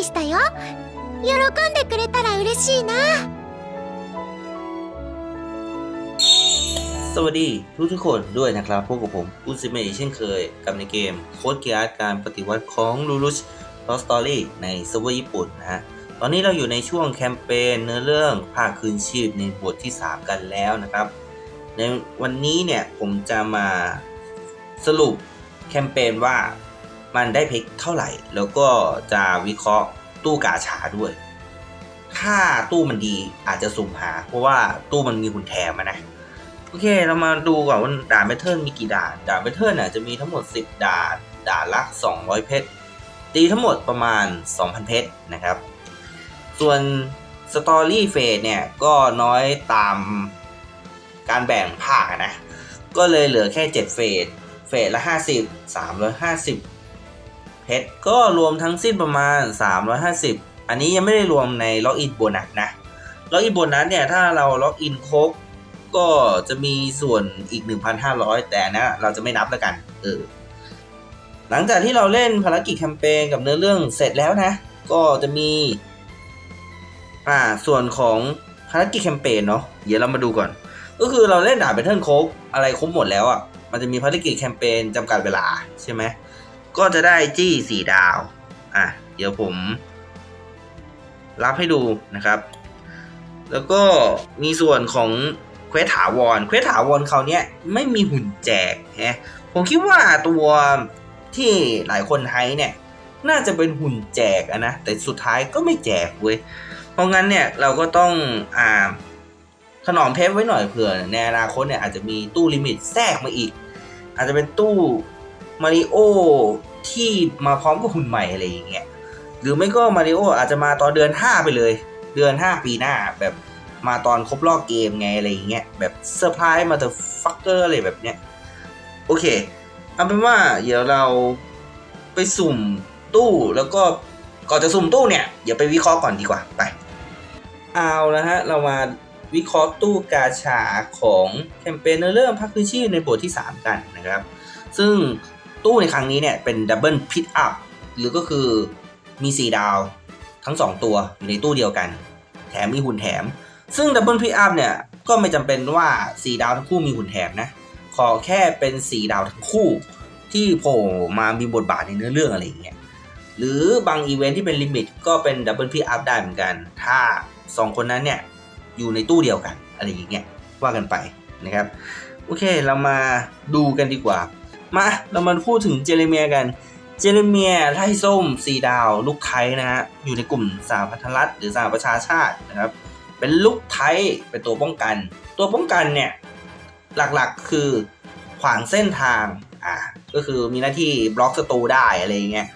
トを用意したよ喜んでくれたら嬉しいな สวัสดีทุกทุกๆคนด้วยนะครับพวกกับผมอุซิเมะเช่นเคย กับในเกมโค้ดเกียร์การปฏิวัติของลูรุชลอสตอรี่ในเซิร์ฟเวอร์ญี่ปุ่นนะฮะ ตอนนี้เราอยู่ในช่วงแคมเปญเนื้อเรื่องภาคคืนชีพในบทที่ 3 กันแล้วนะครับ ในวันนี้เนี่ยผมจะมาสรุปแคมเปญว่า มันได้เพกเท่าไหร่ แล้วก็จะวิเคราะห์ตู้กาชาด้วย ถ้าตู้มันดีอาจจะสุ่มหา เพราะว่าตู้มันมีหุ่นแถมอะนะ โอเค เรามาดูก่อนว่าด่านแบทเทิลมีกี่ด่าน ด่านแบทเทิลน่ะจะมีทั้งหมด 10 ด่าน ด่านละ 200 เพชร ตีทั้งหมดประมาณ 2,000 เพชรนะครับ ส่วนสตอรี่เฟสเนี่ยก็น้อยตามการแบ่งภาคนะ ก็เลยเหลือแค่ 7 เฟส เฟสละ 50 350 ชรก็รวมทั้งสิ้นประมาณ 350 อันนี้ยังไม่ได้รวมในล็อกอินโบนัสนะ ล็อกอินโบนัสเนี่ยถ้าเราล็อกอินครบก็จะมีส่วนอีก 1,500 แต่อันนะเราจะไม่นับแล้วกันเออหลังจากที่เราเล่นภารกิจแคมเปญกับเนื้อเรื่องเสร็จแล้วนะ ก็จะมี อ่าส่วนของภารกิจแคมเปญเนาะเดี๋ยวเรามาดูก่อน ก็คือเราเล่นด่าเบทเทิลโคกอะไรครบหมดแล้วอะมันจะมีภารกิจแคมเปญจำกัดเวลาใช่ไหม ก็จะได้จี้สี่ดาว อะ เดี๋ยวผม รับให้ดูนะครับ แล้วก็มีส่วนของเควสถาวรเควสถาวรเขาเนี้ยไม่มีหุ่นแจกฮะผมคิดว่าตัวที่หลายคนไฮเนี่ยน่าจะเป็นหุ่นแจกอะนะ แต่สุดท้ายก็ไม่แจกเว้ย เพราะงั้นเนี่ยเราก็ต้องอ่าถนอมเพชรไว้หน่อยเผื่อในอนาคตเนี่ยอาจจะมีตู้ลิมิตแทรกมาอีก อาจจะเป็นตู้ มาริโอที่มาพร้อมกับหุ่นใหม่อะไรอย่างเงี้ยหรือไม่ก็มาริโออาจจะมาตอนเดือน 5 ไปเลย เดือน 5 ปีหน้าแบบมาตอนครบรอบเกมไงอะไรอย่างเงี้ยแบบเซอร์ไพรส์มาเตอร์ฟักเกอร์อะไรแบบเนี้ยโอเคเอาเป็นว่าเดี๋ยวเราไปสุ่มตู้แล้วก็ก่อนจะสุ่มตู้เนี่ยเดี๋ยวไปวิเคราะห์ก่อนดีกว่าไปเอาและฮะเรามาวิเคราะห์ตู้กาชาของแคมเปญเรื่องพักพื้นที่ในบทที่ 3 กันนะครับ ซึ่ง ตู้ในครั้งนี้เนี่ยเป็นดับเบิลพิทอัพหรือก็คือมี 4 ดาวทั้ง 2 ตัวอยู่ในตู้เดียวกัน แถมมีหุ่นแถม ซึ่งดับเบิลพิทอัพเนี่ยก็ไม่จำเป็นว่า 4 ดาวทั้งคู่มีหุ่นแถมนะ ขอแค่เป็น 4 ดาวทั้งคู่ ที่โผล่มามีบทบาทในเนื้อเรื่องอะไรอย่างเงี้ยหรือบางอีเวนท์ที่เป็นลิมิตก็เป็นดับเบิลพิทอัพได้เหมือนกัน ถ้า 2 คนนั้นเนี่ยอยู่ในตู้เดียวกันอะไรอย่างเงี้ยว่ากันไปนะครับโอเคเรามาดูกันดีกว่า มาเรามาพูดถึงเจเรเมียกัน เจเรเมียไล่ส้มสีดาวลูกไทยนะฮะอยู่ในกลุ่มสหพันธรัฐหรือสหประชาชาตินะครับ เป็นลูกไทยเป็นตัวป้องกัน ตัวป้องกันเนี่ยหลักๆคือขวางเส้นทางอ่าก็คือมีหน้าที่บล็อกศัตรูได้อะไรเงี้ย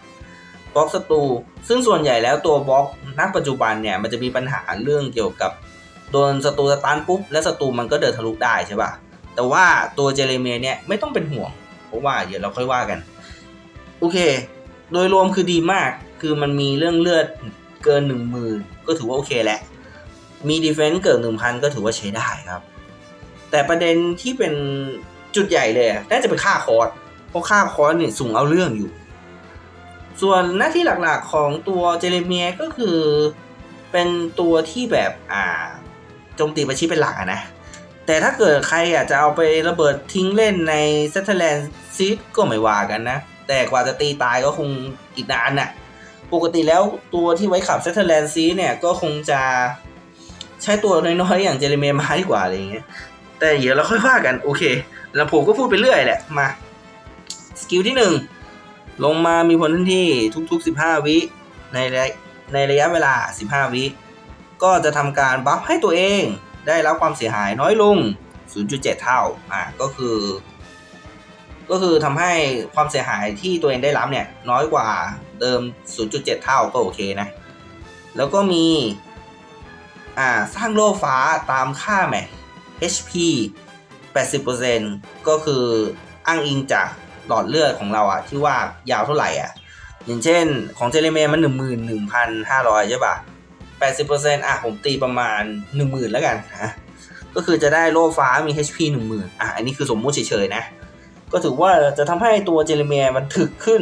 บล็อกศัตรูซึ่งส่วนใหญ่แล้วตัวบล็อกณปัจจุบันเนี่ยมันจะมีปัญหาเรื่องเกี่ยวกับโดนศัตรูสตันปุ๊บแล้วศัตรูมันก็เดินทะลุได้ใช่ป่ะแต่ว่าตัวเจเรเมียเนี่ยไม่ต้องเป็นห่วง เพราะว่าเดี๋ยวเราค่อยว่ากัน โอเค โดยรวมคือดีมากคือมันมีเรื่องเลือดเกินหนึ่งหมื่นก็ถือว่าโอเคแหละมีดีเฟนซ์เกินหนึ่งพันก็ถือว่าใช้ได้ครับ แต่ประเด็นที่เป็นจุดใหญ่เลยน่าจะเป็นค่าคอร์สเพราะค่าคอร์สเนี่ยสูงเอาเรื่องอยู่ ส่วนหน้าที่หลักๆของตัวเจเรเมียก็คือเป็นตัวที่แบบอ่าโจมตีประชิดเป็นหลักอะนะ แต่ถ้าเกิดใครอยากจะเอาไประเบิดทิ้งเล่นในเซตเทอร์แลนด์ซีดก็ไม่ว่ากันนะ แต่กว่าจะตีตายก็คงอีกนานน่ะ ปกติแล้วตัวที่ไว้ขับเซตเทอร์แลนด์ซีเนี่ยก็คงจะใช้ตัวน้อยๆ อย่างเจเรเมียมาดีกว่าอะไรอย่างเงี้ย แต่เดี๋ยวเราค่อยว่ากันโอเค แล้วผมก็พูดไปเรื่อยแหละ มา สกิลที่หนึ่งลงมามีผลทันทีทุกๆ 15 วิในระในระยะเวลา 15 วิ ก็จะทำการบัฟให้ตัวเอง ได้รับความเสียหายน้อยลง 0.7 เท่าอ่าก็คือ ก็คือทำให้ความเสียหายที่ตัวเองได้รับเนี่ยน้อยกว่าเดิม 0.7 เท่าก็โอเคนะ แล้วก็มีอ่าสร้างโล่ฟ้าตามค่าแม็ก HP 80%ก็คืออ้างอิงจากหลอดเลือดของเราอะที่ว่ายาวเท่าไหร่อะอย่างเช่นของเจเรเมมัน 11,500 ใช่ปะ 80%อะผมตีประมาณ 10,000 แล้วกันนะก็คือจะได้โล่ฟ้ามี HP 10,000 อะอันนี้คือสมมุติเฉยๆนะ ก็ถือว่าจะทำให้ตัวเจเรเมียมันถึกขึ้น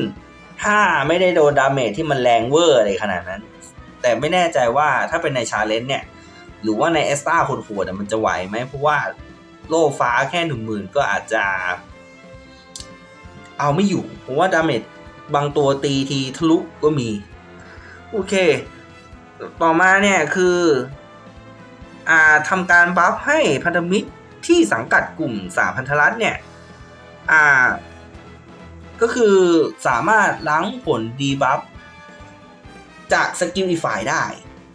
ถ้าไม่ได้โดนดาเมจที่มันแรงเวอร์อะไรขนาดนั้น แต่ไม่แน่ใจว่าถ้าเป็นในชาเลนจ์เนี่ย หรือว่าในเอสตาโหดๆอะมันจะไหวไหมเพราะว่าโล่ฟ้าแค่หนึ่งหมื่นก็อาจจะ เอาไม่อยู่ เพราะว่าดาเมจบางตัวตีทีทะลุก็มี โอเค ต่อมาเนี่ยคืออ่าทำการบัฟให้พันธมิตรที่สังกัดกลุ่มสาพันธรัฐเนี่ยอ่าก็คือสามารถล้างผลดีบัฟจากสกิลอีกฝ่ายได้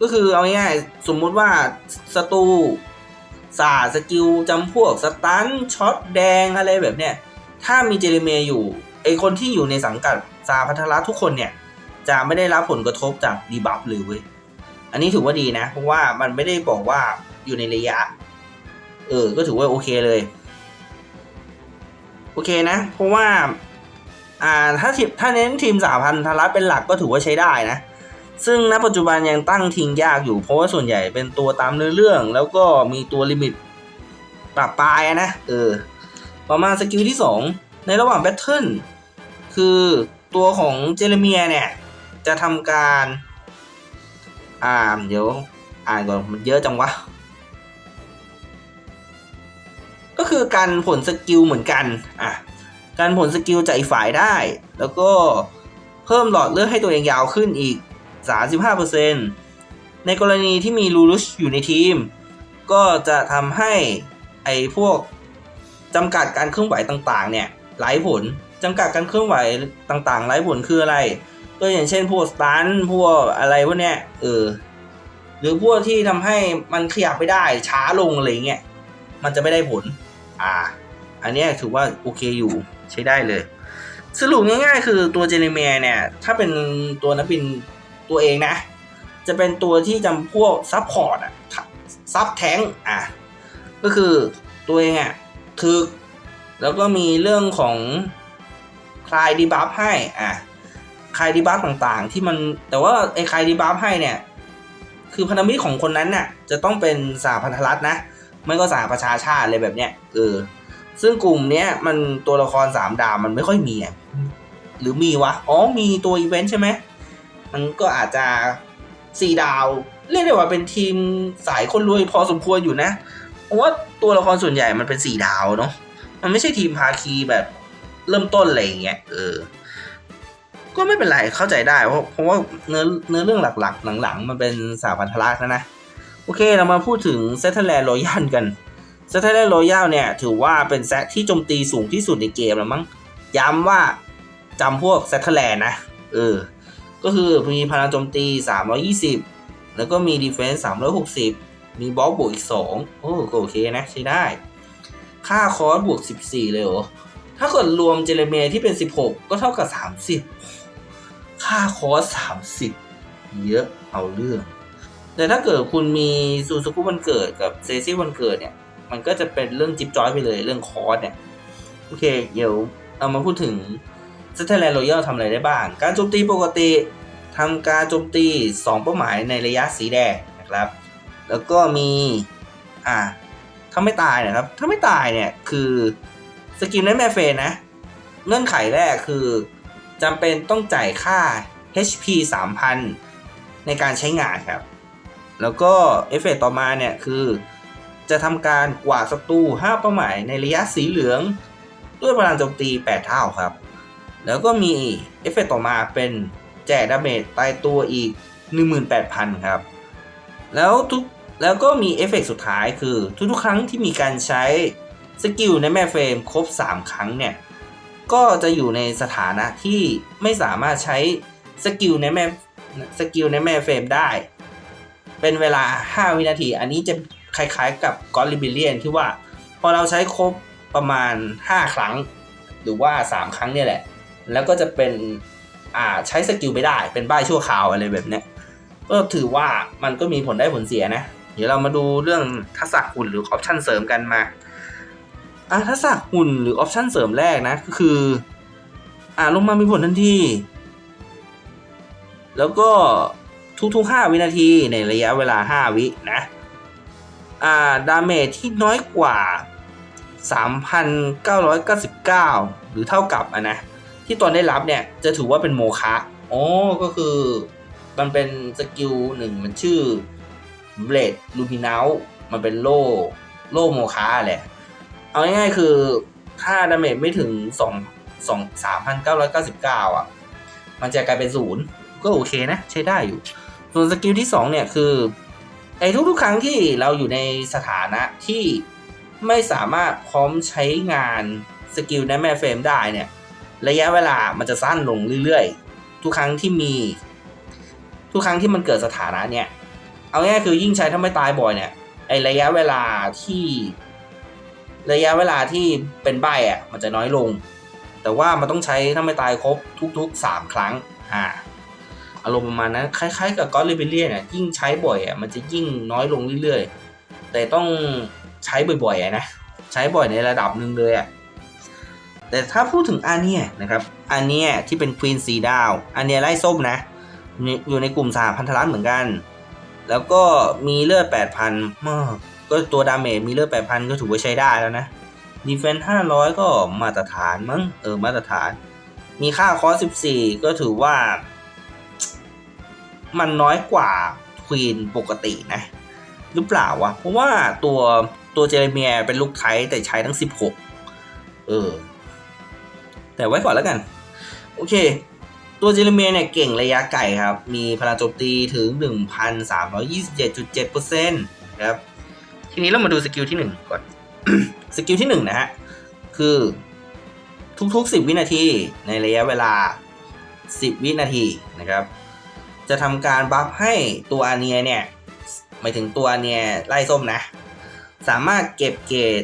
ก็คือเอาง่ายๆสมมุติว่าศัตรูสาสกิลจำพวกสตันช็อตแดงอะไรแบบเนี้ยถ้ามีเจเรเมียอยู่ไอคนที่อยู่ในสังกัดสาพันธรัทุกคนเนี่ย จะไม่ได้รับผลกระทบจากดีบัฟเลยเว้ย อันนี้ถือว่าดีนะ เพราะว่ามันไม่ได้บอกว่าอยู่ในระยะ เออ ก็ถือว่าโอเคเลย โอเคนะ เพราะว่า อ่า ถ้าทีมถ้าเน้นทีมสาพันธรัฐเป็นหลักก็ถือว่าใช้ได้นะ ซึ่งณปัจจุบันยังตั้งทิ้งยากอยู่ เพราะว่าส่วนใหญ่เป็นตัวตามเนื้อเรื่อง แล้วก็มีตัวลิมิตปรับปลายนะ เออ ต่อมาสกิลที่ 2 ในระหว่างแบทเทิลคือตัวของเจเรเมียเนี่ย จะทำการ อ่าเดี๋ยวอ่านก่อนมันเยอะจังวะ ก็คือการผลสกิลเหมือนกันอะการผลสกิลจากอีกฝ่ายได้ แล้วก็เพิ่มหลอดเลือดให้ตัวเองยาวขึ้นอีก 35%ในกรณีที่มีลูรุชอยู่ในทีม ก็จะทำให้ไอ้พวกจำกัดการเคลื่อนไหวต่างๆเนี่ยไร้ผลจำกัดการเคลื่อนไหวต่างๆไร้ผลคืออะไร ก็อย่างเช่นพวกสตันพวกอะไรพวกเนี้ยเออหรือพวกที่ทำให้มันขยับไม่ได้ช้าลงอะไรเงี้ยมันจะไม่ได้ผล อ่า อันนี้ถือว่าโอเคอยู่ใช้ได้เลย สรุปง่ายๆ คือตัวเจเนเมียเนี่ย ถ้าเป็นตัวนักบินตัวเองนะ จะเป็นตัวที่จำพวกซับพอร์ตอะซับแท้งอะ ก็คือตัวเองอะถึก แล้วก็มีเรื่องของคลายดีบัฟให้อะ คายดีบัฟต่างๆ ที่มันแต่ว่าไอ้คายดีบัฟให้เนี่ย คือพันธมิตรของคนนั้นน่ะจะต้องเป็นสาพันธรัฐนะ ไม่ก็สาประชาชาติอะไรแบบเนี้ยเออซึ่งกลุ่มเนี้ยมันตัวละครสามดาวมันไม่ค่อยมีอะหรือมีวะ อ๋อ มีตัวอีเวนต์ใช่ไหม มันก็อาจจะสี่ดาว เรียกได้ว่าเป็นทีมสายคนรวยพอสมควรอยู่นะ เพราะว่าตัวละครส่วนใหญ่มันเป็นสี่ดาวเนาะ มันไม่ใช่ทีมภาคีแบบเริ่มต้นอะไรอย่างเงี้ย เออ ก็ไม่เป็นไรเข้าใจได้เพราะเพราะว่าเนื้อเนื้อเรื่องหลักๆ หลังๆ มันเป็นสาพันธรัฐนะนะ โอเคเรามาพูดถึงเซตเทอร์แลนด์รอยัลกันเซตเทอร์แลนด์รอยัลเนี่ย ถือว่าเป็นแซตที่โจมตีสูงที่สุดในเกมแล้วมั้งย้ำว่าจำพวกเซตเทอร์แลนด์นะเออก็คือมีพลังโจมตี 320 แล้วก็มีดีเฟนส์360 มีบล็อกบวกอีก 2 โอ้ก็โอเคนะใช้ได้ ค่าคอร์สบวก 14 เลยเหรอถ้าเกิดรวมเจเรเมียที่เป็น 16 ก็เท่ากับ 30 ค่าคอส30เยอะเอาเรื่อง แต่ถ้าเกิดคุณมีซูซูกุวันเกิดกับเซซี่วันเกิดเนี่ย มันก็จะเป็นเรื่องจิ๊บจอยไปเลยเรื่องคอร์สเนี่ย โอเค เดี๋ยวเอามาพูดถึงสเต l แลนด์รยัลทำอะไรได้บ้าง การโจมตีปกติทำการโจมตี 2 เป้าหมายในระยะสีแดงนะครับ แล้วก็มี อ่าถ้าไม่ตายนะครับ ถ้าไม่ตายเนี่ย คือสกิลนั้นแมฟเฟนนะ เงื่อนไขแรกคือ จำเป็นต้องจ่ายค่า HP 3,000 ในการใช้งานครับ แล้วก็เอฟเฟกต์ต่อมาเนี่ยคือ จะทำการกวาดศัตรู5เป้าหมายในระยะสีเหลือง ด้วยพลังโจมตี 8 เท่าครับ แล้วก็มีเอฟเฟกต์ต่อมาเป็นแจกดาเมจตายตัวอีก 18,000 ครับ แล้วทุกแล้วก็มีเอฟเฟกต์สุดท้ายคือทุกๆครั้งที่มีการใช้สกิลในแม่เฟรมครบ 3 ครั้งเนี่ย ก็จะอยู่ในสถานะที่ไม่สามารถใช้สกิลในแม่สกิลในแม่เฟรมได้ เป็นเวลา 5 วินาที อันนี้จะคล้ายๆกับกอลิบิเลียนที่ว่า พอเราใช้ครบประมาณ 5 ครั้ง หรือว่า 3 ครั้งเนี่ยแหละ แล้วก็จะเป็นอ่าใช้สกิลไม่ได้เป็นบ้ายชั่วคราวอะไรแบบเนี้ยก็ถือว่ามันก็มีผลได้ผลเสียนะ เดี๋ยวเรามาดูเรื่องทักษะหุ่นหรือออปชันเสริมกันมา อะทักษะหุ่นหรือออปชันเสริมแรกนะก็คือ อ่าลงมามีผลทันที แล้วก็ทุกๆ 5 วินาทีในระยะเวลา 5 วินะ อ่า ดาเมจที่น้อยกว่า 3,999 หรือเท่ากับอะนะ ที่ตอนได้รับเนี่ย จะถือว่าเป็นโมคะอ๋อก็คือมันเป็นสกิลหนึ่งมันชื่อเบลดลูมินาลมันเป็นโล่โล่โมคะแหละ เอาง่ายๆคือถ้าดาเมจไม่ถึงสองสองสามพันเก้าร้อยเก้าสิบเก้าอะ มันจะกลายเป็นศูนย์ก็โอเคนะ ใช้ได้อยู่ ส่วนสกิลที่สองเนี่ยคือไอ้ทุกๆ ครั้งที่เราอยู่ในสถานะที่ไม่สามารถพร้อมใช้งานสกิลในแม่เฟรมได้เนี่ย ระยะเวลามันจะสั้นลงเรื่อยๆ ทุกครั้งที่มี ทุกครั้งที่มันเกิดสถานะเนี่ย เอาง่ายๆคือยิ่งใช้ถ้าไม่ตายบ่อยเนี่ยไอระยะเวลาที่ ระยะเวลาที่เป็นใบอะมันจะน้อยลง แต่ว่ามันต้องใช้ถ้าไม่ตายครบทุก ๆ 3 ครั้งอ่าอารมณ์ประมาณนั้นคล้ายๆ กับกอ d เลเบเลียนอะยิ่งใช้บ่อยอะมันจะยิ่งน้อยลงเรื่อยๆ แต่ต้องใช้บ่อยๆอะนะใช้บ่อยในระดับหนึ่งเลยอะแต่ถ้าพูดถึงอาเนียนะครับอาเนียที่เป็นควีนสีดาวอาเนียไล่ส้มนะ อยู่ในกลุ่มสหพันธรัฐเหมือนกัน แล้วก็มีเลือด 8,000มาก ก็ตัวดาเมจมีเลือด8,000ก็ถือว่าใช้ได้แล้วนะดีเฟนส์500ก็มาตรฐานมั้งเออมาตรฐาน มีค่าคอส14ก็ถือว่า มันน้อยกว่าควีนปกตินะ หรือเปล่าวะ เพราะว่าตัวตัวเจเรเมียเป็นลูกไทยแต่ใช้ทั้ง16เออ แต่ไว้ก่อนแล้วกัน โอเค ตัวเจเรเมียเนี่ยเก่งระยะไกลครับ มีพลังโจมตีถึง 1,327.7%นะครับ ทีนี้เรามาดูสกิลที่ 1 ก่อน สกิลที่ 1 นะฮะ คือทุกๆ 10 วินาทีในระยะเวลา 10 วินาทีนะครับ จะทำการบัฟให้ตัวอาเนียเนี่ยหมายถึงตัวอาเนียไล่ส้มนะ สามารถเก็บเกรด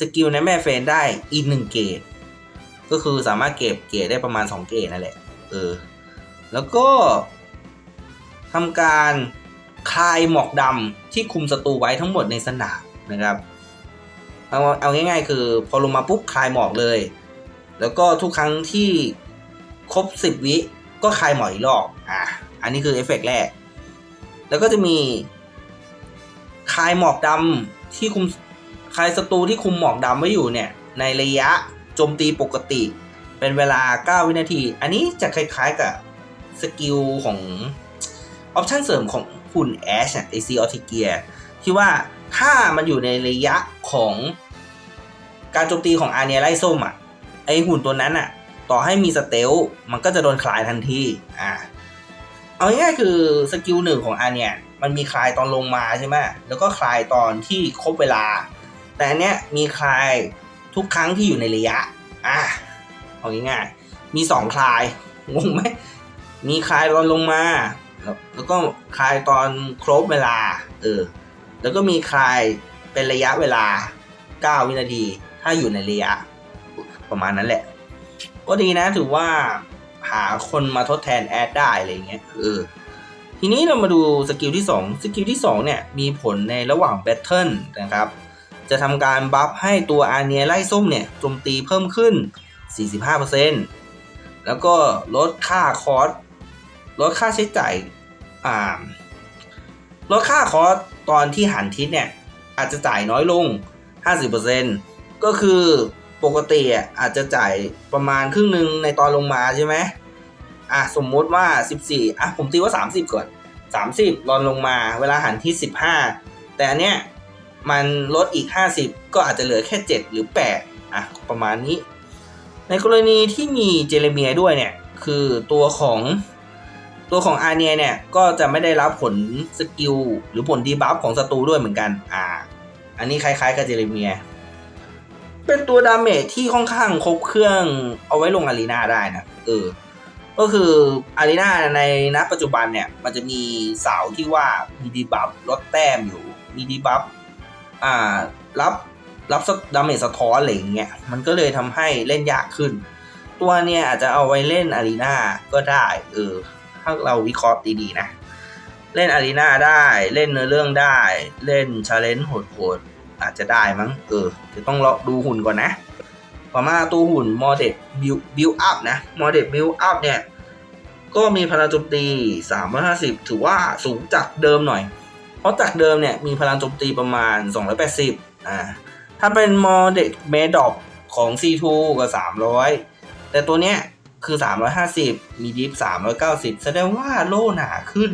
สกิลในแม่เฟนได้อีกหนึ่งเกรดก็คือสามารถเก็บเกรดได้ประมาณ 2 เกรดนั่นแหละ เออ แล้วก็ทำการ คลายหมอกดำที่คุมศัตรูไว้ทั้งหมดในสนามนะครับเอาเอาง่ายๆ คือพอลงมาปุ๊บคลายหมอกเลย แล้วก็ทุกครั้งที่ครบ 10 วิก็คลายหมอกอีกรอบอะอันนี้คือเอฟเฟกต์แรก แล้วก็จะมีคลายหมอกดำที่คุมคลายศัตรูที่คุมหมอกดำไว้อยู่เนี่ยในระยะโจมตีปกติ เป็นเวลา 9 วินาที อันนี้จะคล้ายๆกับสกิลของออปชันเสริมของ หุ่นแอชไอซีออทิเกียที่ว่าถ้ามันอยู่ในระยะของการโจมตีของอาเนียไล่ส้มอะไอหุ่นตัวนั้นอะ ต่อให้มีสเตลมันก็จะโดนคลายทันทีอ่าเอาง่ายๆคือสกิลหนึ่งของอาเนียมันมีคลายตอนลงมาใช่ไหมแล้วก็คลายตอนที่ครบเวลา แต่อันเนี้ยมีคลายทุกครั้งที่อยู่ในระยะอ่าเอาง่ายๆมีสองคลายงงไหมมีคลายตอนลงมา แล้วแล้วก็คลายตอนครบเวลา เออ แล้วก็มีคลายเป็นระยะเวลา 9 วินาที ถ้าอยู่ในระยะ ประมาณนั้นแหละ ก็ดีนะถือว่าหาคนมาทดแทนแอดได้อะไรเงี้ย เออ ทีนี้เรามาดูสกิลที่ 2 สกิลที่ 2 เนี่ย มีผลในระหว่างแบทเทิลนะครับ จะทำการบัฟให้ตัวอาเนียไล่ส้มเนี่ยโจมตีเพิ่มขึ้น 45%แล้วก็ลดค่าคอสลดค่าใช้จ่าย ลดค่าคอสตอนที่หันทิศเนี่ย อาจจะจ่ายน้อยลง 50%ก็คือปกติอาจจะจ่ายประมาณครึ่งหนึ่งในตอนลงมาใช่ไหมอะสมมติว่า 14อะผมตีว่า 30 ก่อน 30ตอนลงมาเวลาหันที่ 15 แต่อันเนี้ยมันลดอีก 50 ก็อาจจะเหลือแค่ 7 หรือ 8 อะ ประมาณนี้ ในกรณีที่มีเจเรเมียด้วยเนี่ย คือตัวของ ตัวของอาเนียเนี่ยก็จะไม่ได้รับผลสกิลหรือผลดีบัฟของศัตรูด้วยเหมือนกัน อ่า อันนี้คล้ายๆกับเจเรเมีย เป็นตัวดาเมจที่ค่อนข้างครบเครื่องเอาไว้ลงอารีนาได้นะ เออ ก็คืออารีนาในณปัจจุบันเนี่ย มันจะมีเสาที่ว่ามีดีบัฟลดแต้มอยู่ มีดีบัฟ อ่า รับ รับดาเมจสะท้อนอะไรอย่างเงี้ย มันก็เลยทำให้เล่นยากขึ้น ตัวเนี่ยอาจจะเอาไว้เล่นอารีนาก็ได้ เออ ถ้าเราวิเคราะห์ดีๆนะ เล่นอารีนาได้ เล่นเนื้อเรื่องได้ เล่นชาเลนจ์โหดๆอาจจะได้มั้ง เออจะต้องรอดูหุ่นก่อนนะต่อมาตัวหุ่น m o d e l Build Build Up นะ m o d e l Build Up เนี่ย ก็มีพลังโจมตี 350 ถือว่าสูงจากเดิมหน่อย เพราะจากเดิมเนี่ยมีพลังโจมตีประมาณ 280 อ่า ถ้าเป็น m o d e l m a d o p ของ C2 ก็ 300 แต่ตัวเนี้ย คือ 350 มีดิฟ 390 แสดงว่าโล่หนาขึ้น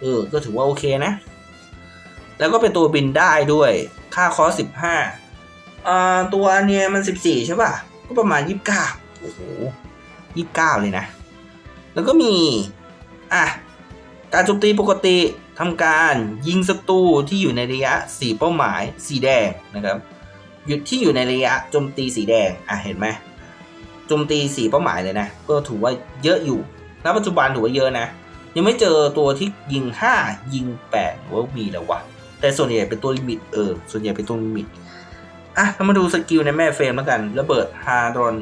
เออ ก็ถือว่าโอเคนะ แล้วก็เป็นตัวบินได้ด้วย ค่าคอส15อ่าตัวเนี่ยมัน 14 ใช่ป่ะ ก็ประมาณ 29 โอ้โห 29 เลยนะ แล้วก็มี อะ การโจมตีปกติทำการยิงศัตรูที่อยู่ในระยะ 4 เป้าหมายสีแดงนะครับหยุดที่อยู่ในระยะโจมตีสีแดง อะ เห็นไหม โจมตี4เป้าหมายเลยนะ ก็ถือว่าเยอะอยู่ ณ ปัจจุบันถือว่าเยอะนะ ยังไม่เจอตัวที่ยิง 5 ยิง8หรือว่ามีแล้ววะ แต่ส่วนใหญ่เป็นตัวลิมิตเออ ส่วนใหญ่เป็นตัวลิมิต อะเรามาดูสกิลในแม่เฟรมแล้วกัน ระเบิดฮาร์ดรอน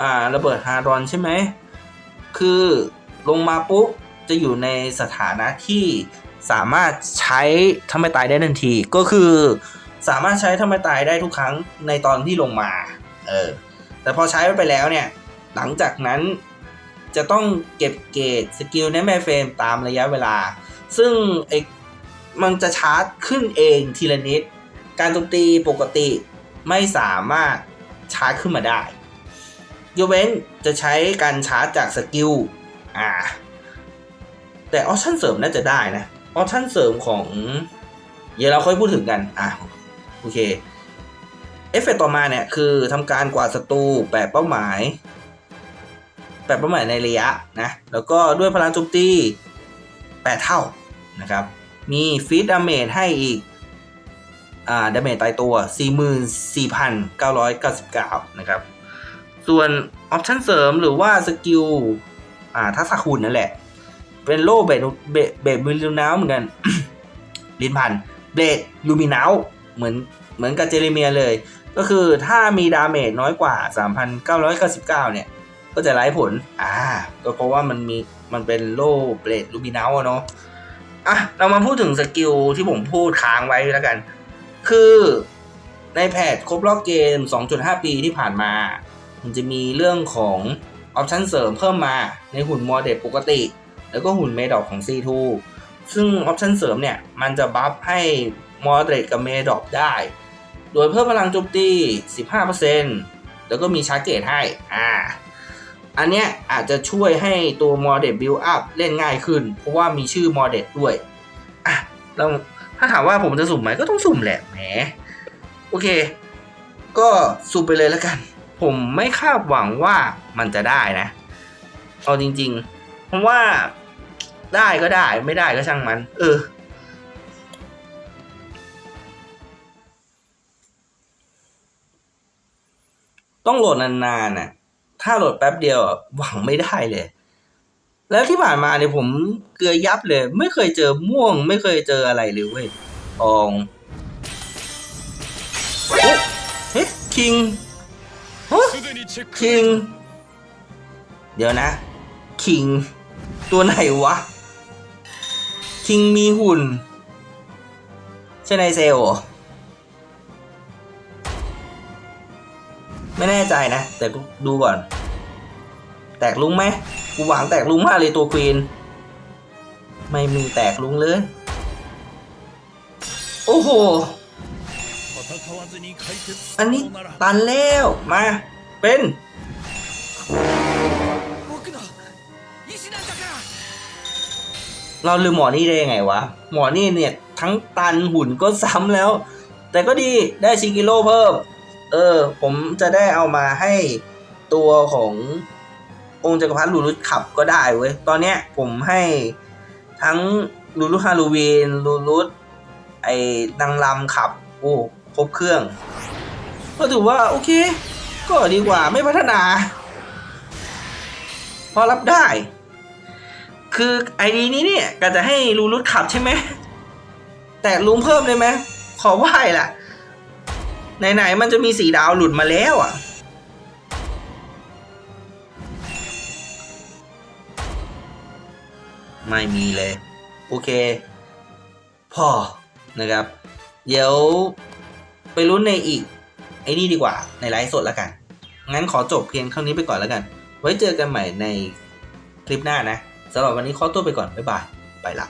อ่า ระเบิดฮาร์ดรอนใช่ไหม คือลงมาปุ๊บจะอยู่ในสถานะที่สามารถใช้ทำให้ตายได้ทันที ก็คือสามารถใช้ทำให้ตายได้ทุกครั้งในตอนที่ลงมา เออ แต่พอใช้ไปแล้วเนี่ย หลังจากนั้นจะต้องเก็บเกรดสกิลในแม่เฟรมตามระยะเวลา ซึ่งไอมันจะชาร์จขึ้นเองทีละนิด การโจมตีปกติไม่สามารถชาร์จขึ้นมาได้ยกเว้นจะใช้การชาร์จจากสกิล อ่า แต่ออปชั่นเสริมน่าจะได้นะ ออปชั่นเสริมของ เดี๋ยวเราค่อยพูดถึงกัน อะ โอเค เอฟเฟกต์ต่อมาเนี่ยคือทำการกวาดศัตรูแปดเป้าหมาย แปดเป้าหมายในระยะนะแล้วก็ด้วยพลังโจมตีแปดเท่านะครับมีฟีดดาเมจให้อีกอ่าดาเมจตายตัว 44,999 นะครับ ส่วนออปชั่นเสริมหรือว่าสกิลอ่าทักษะคุณนั่นแหละ เป็นโล่เบดเบดเบดมิลูนาวเหมือนกัน ลิ้นพันเบดลูมินาวเหมือนเหมือนกับเจเรเมียเลย ก็คือถ้ามีดาเมจน้อยกว่า 3,999 เนี่ย ก็จะไร้ผล อ่า ก็เพราะว่ามันมีมันเป็นโล่เบดลูมินาวอะเนาะอะ เรามาพูดถึงสกิลที่ผมพูดค้างไว้แล้วกัน คือในแพทครบรอบเกม 2.5 ปีที่ผ่านมา มันจะมีเรื่องของออปชั่นเสริมเพิ่มมาในหุ่นมอเดตปกติ แล้วก็หุ่นเมดอกของ C2 ซึ่งออปชั่นเสริมเนี่ย มันจะบัฟให้มอเดตกับเมดอกได้ โดยเพิ่มพลังโจมตี 15%แล้วก็มีชาร์จเกตให้ อ่า อันเนี้ยอาจจะช่วยให้ตัวมอเดตบิลอัพเล่นง่ายขึ้น เพราะว่ามีชื่อมอเดตด้วย อะเราถ้าถามว่าผมจะสุ่มไหมก็ต้องสุ่มแหละแหม โอเค ก็สุ่มไปเลยแล้วกัน ผมไม่คาดหวังว่ามันจะได้นะ เอาจริงๆผมว่าได้ก็ได้ไม่ได้ก็ช่างมัน เออ ต้องโหลดนานๆน่ะ ถ้าโหลดแป๊บเดียวหวังไม่ได้เลย แล้วที่ผ่านมาเนี่ยผมเกลือยับเลย ไม่เคยเจอม่วง ไม่เคยเจออะไรเลยเว้ยอองเฮ้คิงฮะคิง เดี๋ยวนะ คิง ตัวไหนวะ คิงมีหุ่นใช่ในเซลเหรอ แน่ใจนะ แต่ดูก่อน แตกลุงไหมกูหวังแตกลุงมากเลยตัวควีนไม่มีแตกลุงเลย โอ้โห อันนี้ตันแล้ว มา เป็นเราลืมหมอนี่ได้ยังไงวะ หมอนี่เนี่ย ทั้งตันหุ่นก็ซ้ำแล้ว แต่ก็ดีได้ซิกิโลเพิ่ม เออ ผมจะได้เอามาให้ตัวขององค์จักรพรรดิลูรุสขับก็ได้เว้ย ตอนเนี้ยผมให้ทั้งลูรุสฮาโลวีนลูรุสไอ้นางลำขับ โอ้ครบเครื่อง ก็ถือว่าโอเค ก็ดีกว่าไม่พัฒนา พอรับได้ คือไอดีนี้เนี่ยก็จะให้ลูรุสขับใช่ไหม แต่ลุงเพิ่มได้ไหมขอไหว้ล่ะ ไหนๆมันจะมีสีดาวหลุดมาแล้วอะ ไม่มีเลย โอเค พอนะครับ เดี๋ยวไปลุ้นในอีก ไอ้นี่ดีกว่าในไลฟ์สดแล้วกัน งั้นขอจบเพียงเท่านี้ไปก่อนแล้วกัน ไว้เจอกันใหม่ในคลิปหน้านะสำหรับวันนี้ขอตัวไปก่อน บ๊ายบาย ไปละ